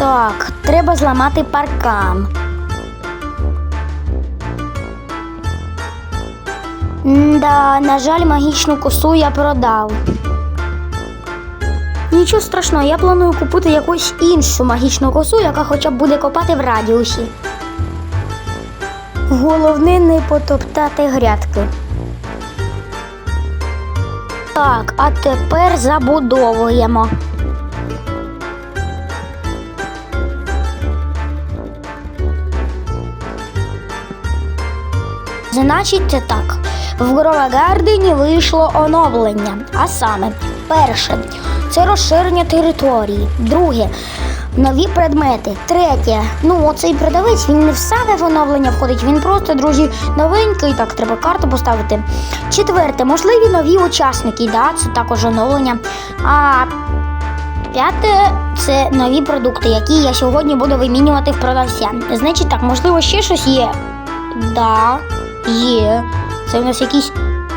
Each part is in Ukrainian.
Так, треба зламати паркан. Да, на жаль, магічну косу я продав. Нічого страшного, я планую купити якусь іншу магічну косу, яка хоча б буде копати в радіусі. Головне не потоптати грядки. Так, а тепер забудовуємо. Значить, це так. В Гровагардені вийшло оновлення. А саме, перше це розширення території. Друге нові предмети. Третє, ну оцей продавець він не в саме в оновлення входить, він просто, друзі, новенький, так треба карту поставити. Четверте, можливі нові учасники, да, це також оновлення. А П'яте це нові продукти, які я сьогодні буду вимінювати в продавця. Значить так, можливо, ще щось є. Да, є. Це в нас якісь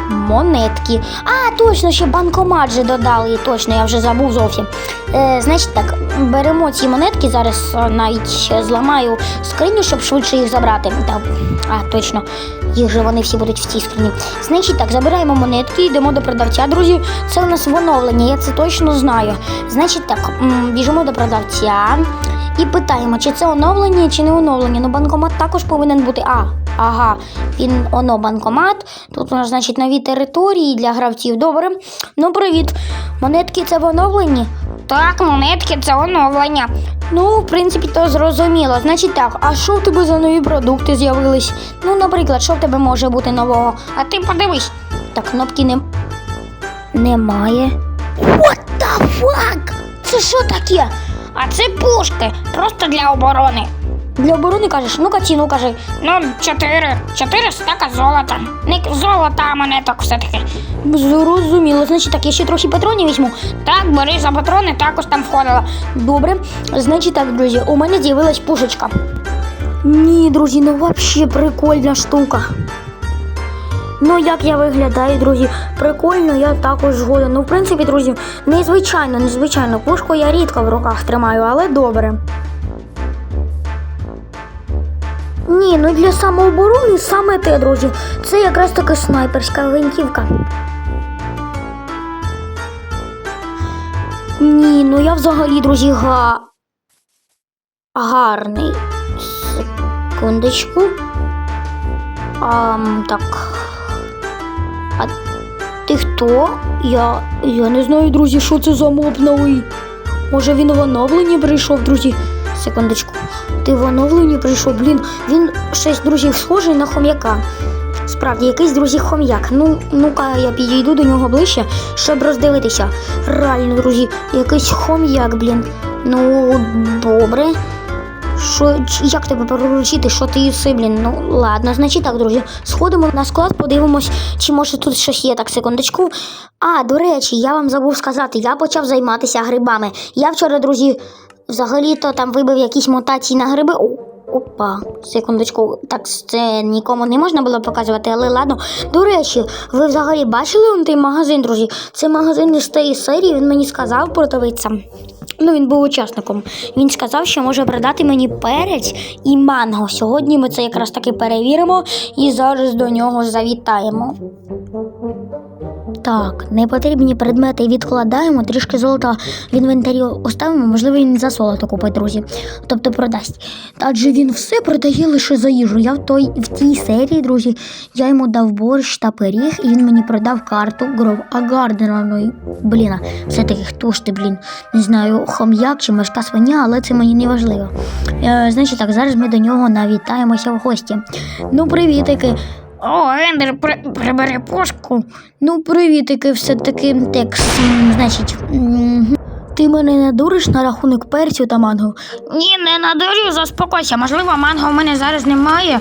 монетки. А, точно, ще банкомат же додали. Точно, я вже забув зовсім. Е, значить так, беремо ці монетки, зараз е, навіть зламаю скриню, щоб швидше їх забрати. Та, а, точно, їх же вони всі будуть в цій скрині. Значить так, забираємо монетки, йдемо до продавця, друзі. Це у нас в оновленні, я це точно знаю. Значить так, біжимо до продавця і питаємо, чи це оновлення, чи не оновлення. Ну, банкомат також повинен бути. А, ага, він оно банкомат. Тут у нас, значить, нові території для гравців. Добре. Ну, привіт. Монетки це в оновленні? Так, монетки це оновлення. Ну, в принципі, то зрозуміло. Значить так, а що в тебе за нові продукти з'явились? Ну, наприклад, що в тебе може бути нового? А ти подивись. Так, кнопки не... немає. What the fuck? Це що таке? А це пушки, просто для оборони. Для оборони кажеш, ну-ка ціну кажи. Ну, чотири. Чотири стака золота. Не золота, а монеток все-таки. Зрозуміло, значить так, я ще трохи патронів візьму. Так, бери за патрони, також там входило. Добре. Значить так, друзі, у мене з'явилась пушечка. Ні, друзі, ну взагалі прикольна штука. Ну, як я виглядаю, друзі, прикольно, я також згоден. Ну, в принципі, друзі, незвичайно, незвичайно. Пушку я рідко в руках тримаю, але добре. Ні, ну для самооборони саме те, друзі. Це якраз таки снайперська гвинтівка. Ні, ну я взагалі, друзі, га... гарний. Секундочку. А, так. А ти хто? Я. Я не знаю, друзі, що це за моб. Може він в оновленні прийшов, друзі. Секундочку. Ти в оновленні прийшов, блін. Він щось, друзі, схожий на хом'яка. Справді, якийсь друзі хом'як. Ну, ну-ка, я підійду до нього ближче, щоб роздивитися. Реально, друзі, якийсь хом'як, блін. Ну, добре. Що, як тебе проручити, що ти їси, блін? Ну, ладно, значить так, друзі. Сходимо на склад, подивимось, чи може тут щось є, так, секундочку. А, до речі, я вам забув сказати, я почав займатися грибами. Я вчора, друзі, взагалі-то там вибив якісь мутації на гриби. О, Опа, секундочку, так це нікому не можна було показувати, але ладно. До речі, ви взагалі бачили он той магазин, друзі? Це магазин із тієї серії, він мені сказав продавиця. Ну, він був учасником. Він сказав, що може продати мені перець і манго. Сьогодні ми це якраз таки перевіримо і зараз до нього завітаємо. Так, непотрібні предмети відкладаємо, трішки золота в інвентарі оставимо, можливо, він за золото купить, друзі. Тобто продасть. Адже він все продає лише за їжу. Я в той в тій серії, друзі, я йому дав борщ та пиріг, і він мені продав карту Гров Агардена. Ну блін, все-таки хто ж ти, блін, не знаю, хом'як чи мешка свиня, але це мені не важливо. Е, значить так, зараз ми до нього навітаємося в гості. Ну, привітики. О, Ендер, при, прибери пушку. Ну, привітики, все-таки текс. Значить, м, ти мене не дуриш на рахунок перцю та манго. Ні, не надурю, заспокойся. Можливо, манго в мене зараз немає.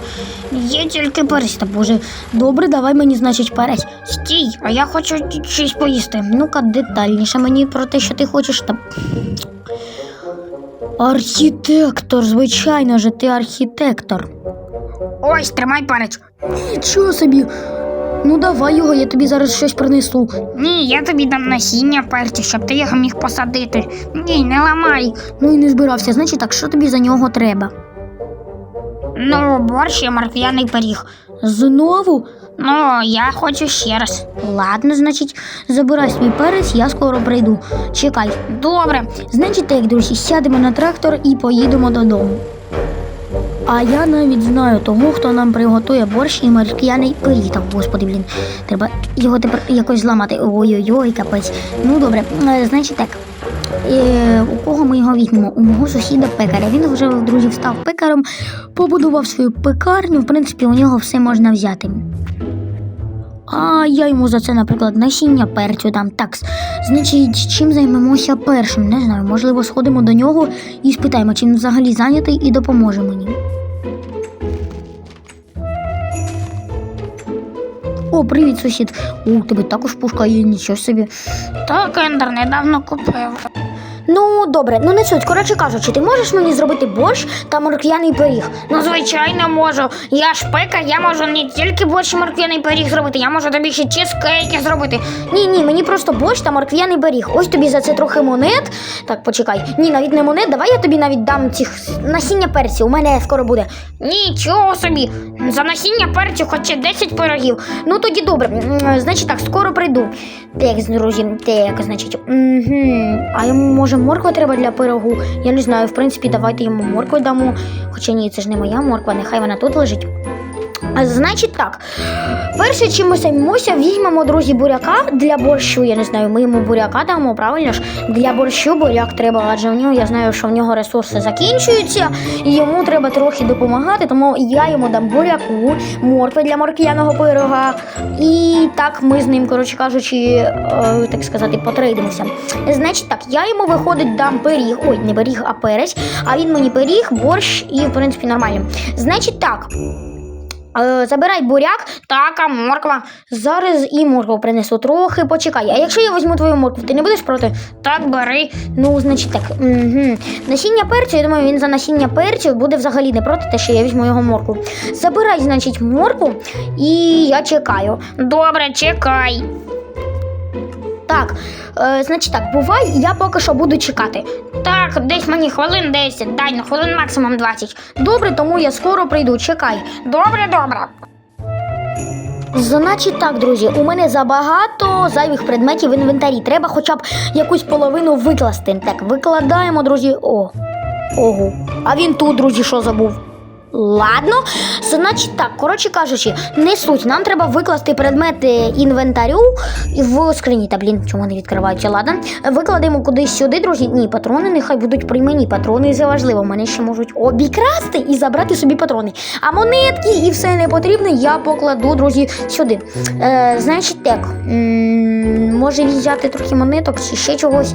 Є тільки перець. Та боже, добре, давай мені, значить, перець. Стій, а я хочу щось поїсти. Ну-ка, детальніше мені про те, що ти хочеш та. Архітектор, звичайно же, ти архітектор. Ось, тримай перець. Нічого собі. Ну давай його, я тобі зараз щось принесу. Ні, я тобі дам насіння перцю, щоб ти його міг посадити. Ні, не ламай. Ну і не збирався. Значить так, що тобі за нього треба? Ну, борщ і морквяний пиріг. Знову? Ну, я хочу ще раз. Ладно, значить, забирай свій перець, я скоро прийду. Чекай. Добре. Значить так, друзі, сядемо на трактор і поїдемо додому. А я навіть знаю того, хто нам приготує борщ і морк'яний пиріг. Господи, блін, треба його тепер якось зламати. Ой-ой-ой, капець. Ну добре, е, значить так. Е, у кого ми його візьмемо? У мого сусіда пекаря. Він вже, друзі, став пекарем, побудував свою пекарню. В принципі, у нього все можна взяти. А я йому за це, наприклад, насіння перцю дам. Так, значить, чим займемося першим? Не знаю, можливо, сходимо до нього і спитаємо, чи він взагалі зайнятий і допоможе мені. О, привіт, сусід. У тебе також пушка є, нічого собі. Так, Ендер недавно купив. Ну, добре, ну не суть. Коротше кажучи, ти можеш мені зробити борщ та морквяний пиріг? Ну, звичайно, можу. Я ж пекар, я можу не тільки борщ і морквяний пиріг зробити, я можу тобі ще чизкейки зробити. Ні, ні, мені просто борщ та морквяний пиріг. Ось тобі за це трохи монет. Так, почекай. Ні, навіть не монет, давай я тобі навіть дам цих насіння перців. У мене скоро буде. Нічого собі. За насіння перцю хоч і 10 пирогів. Ну тоді добре. Значить так, скоро прийду. Так, друзі, так, значить. Угу. А йому може морква треба для пирогу? Я не знаю, в принципі, давайте йому моркву дамо. Хоча ні, це ж не моя морква, нехай вона тут лежить. Значить так, перше, чим ми займемося, візьмемо, друзі, буряка для борщу. Я не знаю, ми йому буряка дамо, правильно ж? Для борщу буряк треба, адже в нього я знаю, що в нього ресурси закінчуються, і йому треба трохи допомагати, тому я йому дам буряку, моркви для морквяного пирога. І так ми з ним, коротше кажучи, е, так сказати, потрейдемося. Значить так, я йому виходить дам пиріг, ой, не пиріг, а перець, а він мені пиріг, борщ і, в принципі, нормально. Значить так. Е, забирай буряк, Так, а морква. зараз і моркву принесу. Трохи почекай. А якщо я візьму твою моркву, ти не будеш проти? Так, бери. Ну, значить так. Угу. Насіння перцю, я думаю, він за насіння перцю буде взагалі не проти те, що я візьму його моркву. Забирай, значить, моркву, і я чекаю. Добре, чекай. Так, е, значить так, бувай, я поки що буду чекати. Так, десь мені хвилин 10, дай ну хвилин максимум 20. Добре, тому я скоро прийду. Чекай. Добре, добре. Значить так, друзі, у мене забагато зайвих предметів в інвентарі. Треба хоча б якусь половину викласти. Так, викладаємо, друзі. О. Ого. А він тут, друзі, що забув? Ладно, значить так, коротше кажучи, не суть. Нам треба викласти предмети інвентарю в скрині. Та блін, чому не відкриваються? Ладно. Викладемо кудись сюди, друзі. Ні, патрони нехай будуть при мені. Патрони це важливо. Мене ще можуть обікрасти і забрати собі патрони. А монетки і все не потрібне я покладу, друзі, сюди. Е, значить так, м, може взяти трохи монеток чи ще чогось.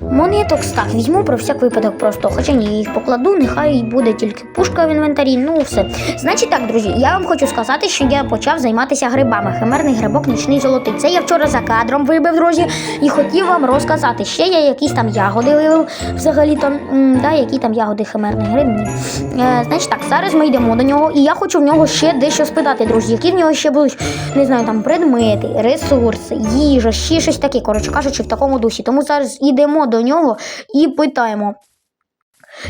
Монеток так, візьму про всяк випадок просто. Хоча ні, я їх покладу, нехай буде тільки пушка в інвентарі. Ну все. Значить так, друзі, я вам хочу сказати, що я почав займатися грибами. Химерний грибок нічний золотий. Це я вчора за кадром вибив, друзі, і хотів вам розказати. Ще я якісь там ягоди вивив. Взагалі там, да, які там ягоди химерний гриб. Ні. Е, значить так, зараз ми йдемо до нього, і я хочу в нього ще дещо спитати, друзі, які в нього ще будуть, не знаю, там предмети, ресурси, їжа, ще щось таке, коротше кажучи, в такому дусі. Тому зараз до нього і питаємо.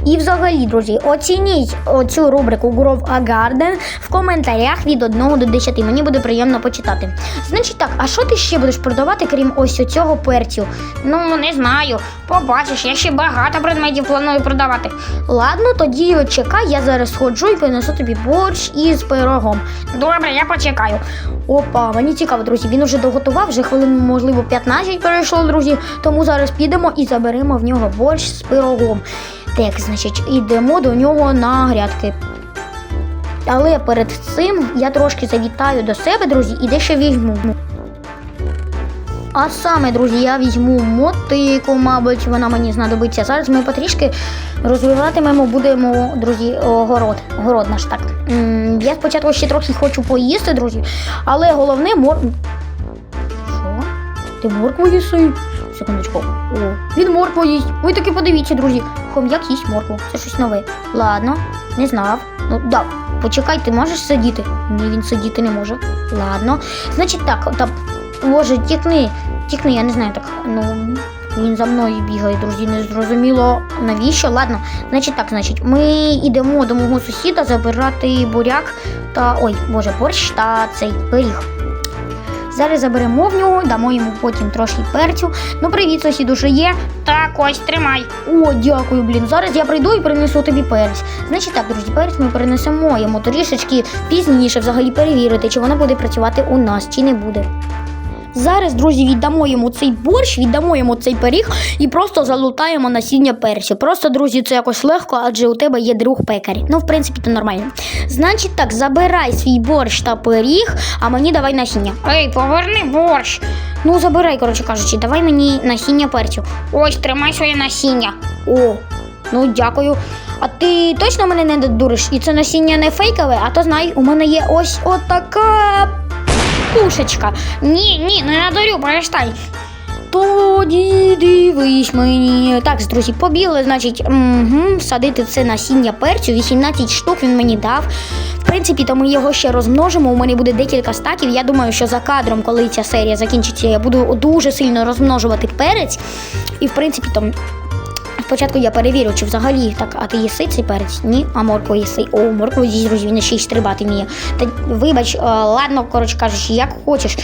І взагалі, друзі, оцініть оцю рубрику Grove a Garden в коментарях від 1 до 10. Мені буде приємно почитати. Значить так, а що ти ще будеш продавати, крім ось цього перцю? Ну, не знаю. Побачиш, я ще багато предметів планую продавати. Ладно, тоді чекай, я зараз сходжу і принесу тобі борщ із пирогом. Добре, я почекаю. Опа, мені цікаво, друзі. Він уже доготував, вже хвилин, можливо, 15 перейшло, друзі. Тому зараз підемо і заберемо в нього борщ з пирогом. Так, значить, ідемо до нього на грядки. Але перед цим я трошки завітаю до себе, друзі, і дещо візьму. А саме, друзі, я візьму мотику, мабуть, вона мені знадобиться. Зараз ми потрішки розвиватимемо, будемо, друзі, огород. Город наш так. Я спочатку ще трохи хочу поїсти, друзі, але головне мор. Що? Ти моркву їси? Секундочку. О, він моркву їсть. Ви таки подивіться, друзі. Хом'як їсть моркву. Це щось нове. Ладно, не знав. Ну, да, почекай, ти можеш сидіти? Ні, він сидіти не може. Ладно. Значить так, та, боже, тікни, тікни, я не знаю так. Ну, він за мною бігає, друзі, не зрозуміло навіщо. Ладно, значить так, значить, ми йдемо до мого сусіда забирати буряк та. ой, боже, борщ та цей пиріг. Зараз заберемо в нього, дамо йому потім трошки перцю. Ну, привіт, сусіду, що є? Так, ось тримай. О, дякую, блін. Зараз я прийду і принесу тобі перець. Значить так, друзі, перець ми перенесемо йому трішечки пізніше взагалі перевірити, чи вона буде працювати у нас, чи не буде. Зараз, друзі, віддамо йому цей борщ, віддамо йому цей пиріг і просто залутаємо насіння перцю. Просто, друзі, це якось легко, адже у тебе є друг пекар. Ну, в принципі, то нормально. Значить так, забирай свій борщ та пиріг, а мені давай насіння. Ей, поверни борщ. Ну, забирай, коротше кажучи, давай мені насіння перцю. Ось, тримай своє насіння. О, ну дякую. А ти точно мене не дуриш? І це насіння не фейкове, а то знай, у мене є ось отака пушечка. Ні, ні, не надурю, перестань. Тоді дивись мені. Так, друзі, побігли, значить, угу, садити це насіння перцю. 18 штук він мені дав. В принципі, то ми його ще розмножимо. У мене буде декілька стаків. Я думаю, що за кадром, коли ця серія закінчиться, я буду дуже сильно розмножувати перець. І в принципі, там. Спочатку я перевірю, чи взагалі так, а ти їси цей перець? Ні, а моркву їси. О, моркву друзі, він ще й стрибати вміє. Та вибач, е, ладно, коротше кажучи, як хочеш.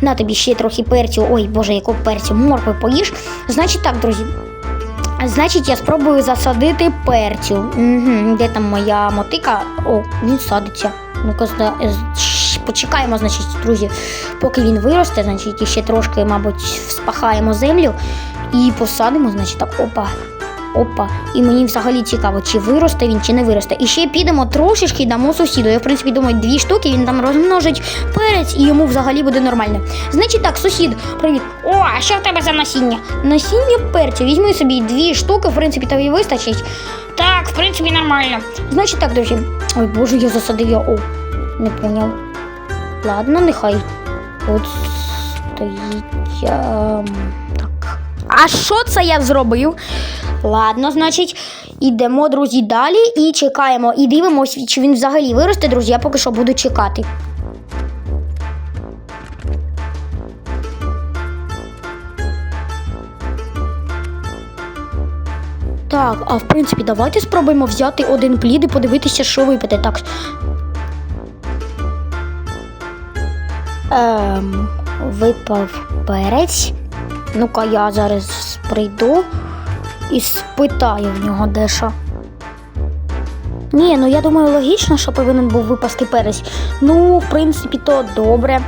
На тобі ще трохи перцю. Ой, боже, якого перцю, моркви поїш. Значить так, друзі. Значить, я спробую засадити перцю. Угу, де там моя мотика? О, він садиться. Ну-ка, почекаємо, значить, друзі, поки він виросте, значить, і ще трошки, мабуть, вспахаємо землю і посадимо, значить, так, опа. Опа, і мені взагалі цікаво, чи виросте він, чи не виросте. І ще підемо трошечки дамо сусіду. Я, в принципі, думаю, дві штуки, він там розмножить перець і йому взагалі буде нормально. Значить так, сусід, привіт. О, а що в тебе за насіння? Насіння перцю. Візьми собі дві штуки, в принципі, тобі вистачить. Так, в принципі, нормально. Значить так, друзі. Ой, боже, я засадив його. О, не поняв. Ладно, нехай. От стоїть. ем, так. А що це я зробив? Ладно, значить, ідемо, друзі, далі і чекаємо. І дивимося, чи він взагалі виросте, друзі. Я поки що буду чекати. Так, а в принципі, давайте спробуємо взяти один плід і подивитися, що випаде. Так. Ем, випав перець. Ну-ка, я зараз прийду і спитаю в нього дещо. Ні, ну я думаю, логічно, що повинен був випасти перець. Ну, в принципі, то добре.